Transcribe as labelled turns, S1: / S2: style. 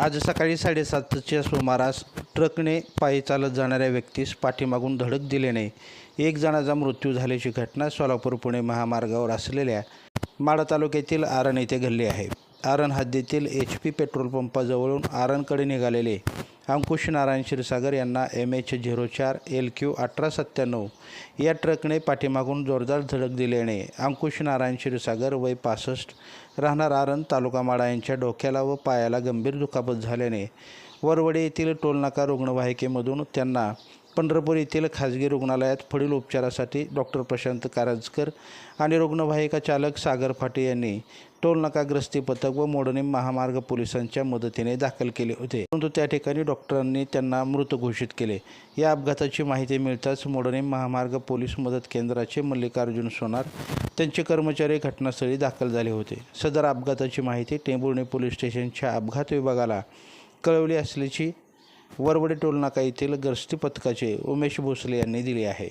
S1: आज सकाळी साडेसातच्या सुमारास ट्रकने पायी चालत जाणाऱ्या व्यक्तीस पाठीमागून धडक दिल्याने एक जणाचा मृत्यू झाल्याची घटना सोलापूर पुणे महामार्गावर असलेल्या माडा तालुक्यातील आरण येथे घडली आहे. आरण हद्दीतील एच पी पेट्रोल पंपाजवळून आरणकडे निघालेले अंकुश नारायण क्षीरसागर यांना एम एच झिरो चार एल क्यू अठरा सत्त्याण्णव या ट्रकने पाठीमागून जोरदार धडक दिल्याने अंकुश नारायण क्षीरसागर वय पासष्ट राहणार आरण तालुका माडा यांच्या डोक्याला व पायाला गंभीर दुखापत झाल्याने वरवडे येथील टोलनाका रुग्णवाहिकेमधून त्यांना पंढरपूर येथील खाजगी रुग्णालयात पुढील उपचारासाठी डॉक्टर प्रशांत कारंजकर आणि रुग्णवाहिका चालक सागर फाटे यांनी टोलनाकाग्रस्ती पथक व मोडणीम महामार्ग पोलिसांच्या मदतीने दाखल केले होते. परंतु त्या ठिकाणी डॉक्टरांनी त्यांना मृत घोषित केले. या अपघाताची माहिती मिळताच मोडणीम महामार्ग पोलीस मदत केंद्राचे मल्लिकार्जुन सोनार त्यांचे कर्मचारी घटनास्थळी दाखल झाले होते. सदर अपघाताची माहिती टेंभुर्णी पोलीस स्टेशनच्या अपघात विभागाला कळवली असल्याची वरवडे टोलनाका येथील गस्ती पथकाचे उमेश भोसले यांनी दिली आहे.